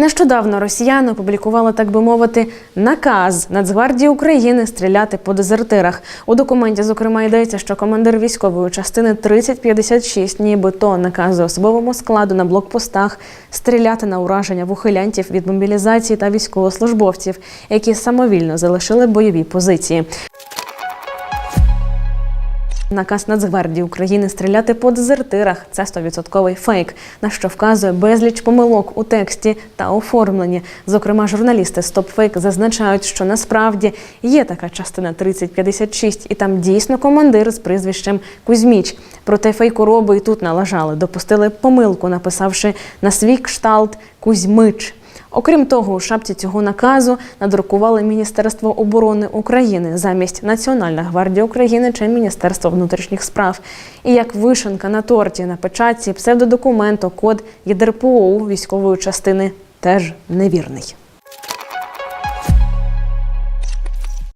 Нещодавно росіяни опублікували, так би мовити, наказ Нацгвардії України стріляти по дезертирах. У документі, зокрема, йдеться, що командир військової частини 3056 нібито наказує особовому складу на блокпостах стріляти на ураження в ухилянтів від мобілізації та військовослужбовців, які самовільно залишили бойові позиції. Наказ Нацгвардії України стріляти по дезертирах це 100% фейк, на що вказує безліч помилок у тексті та оформленні. Зокрема, журналісти StopFake зазначають, що насправді є така частина 3056, і там дійсно командир з прізвищем Кузьміч. Проте фейкороби і тут налажали, допустили помилку, написавши на свій кшталт Кузьмич. Окрім того, у шапці цього наказу надрукували Міністерство оборони України замість Національна гвардія України чи Міністерство внутрішніх справ. І як вишенка на торті на печатці псевдодокументу код ЄДРПО військової частини теж невірний.